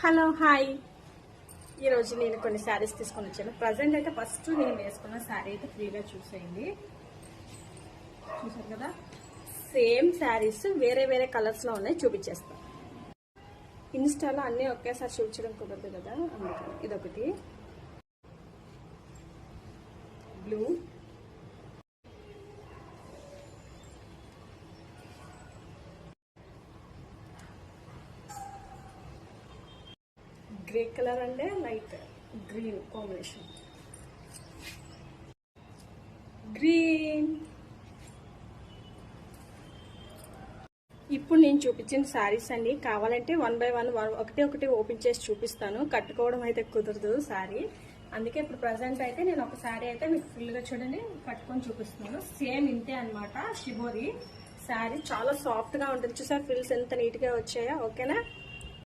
Hello hi. ఈరోజు నేను కొన్ని శారీస్ తీసుకొని వచ్చాను. ప్రజెంట్ అయితే ఫస్ట్ నేను వేసుకున్న శారీ అయితే ఫ్రీగా చూసేయండి చూసారు కదా? సేమ్ శారీస్ వేరే వేరే కలర్స్లో ఉన్నాయి చూపించేస్తాను ఇన్స్టాలో అన్నీ ఒకేసారి చూపించడం కుదరదు కదా? అందుకని ఇదొకటి. బ్లూ గ్రే కలర్ అంటే లైట్ గ్రీన్ కాంబినేషన్. గ్రీన్. ఇప్పుడు నేను చూపించిన శారీస్ అండి. కావాలంటే వన్ బై వన్ ఒకటి ఒకటి ఓపెన్ చేసి చూపిస్తాను. కట్టుకోవడం అయితే కుదరదు శారీ అందుకే ఇప్పుడు ప్రజెంట్ అయితే నేను ఒక శారీ అయితే మీకు ఫుల్గా చూడండి. కట్టుకొని చూపిస్తున్నాను. సేమ్ ఇంతే అన్నమాట షిబోరి శారీ చాలా సాఫ్ట్గా ఉంటుంది. చూసారు? ఫిల్స్ ఎంత నీట్గా వచ్చాయా. ఓకేనా?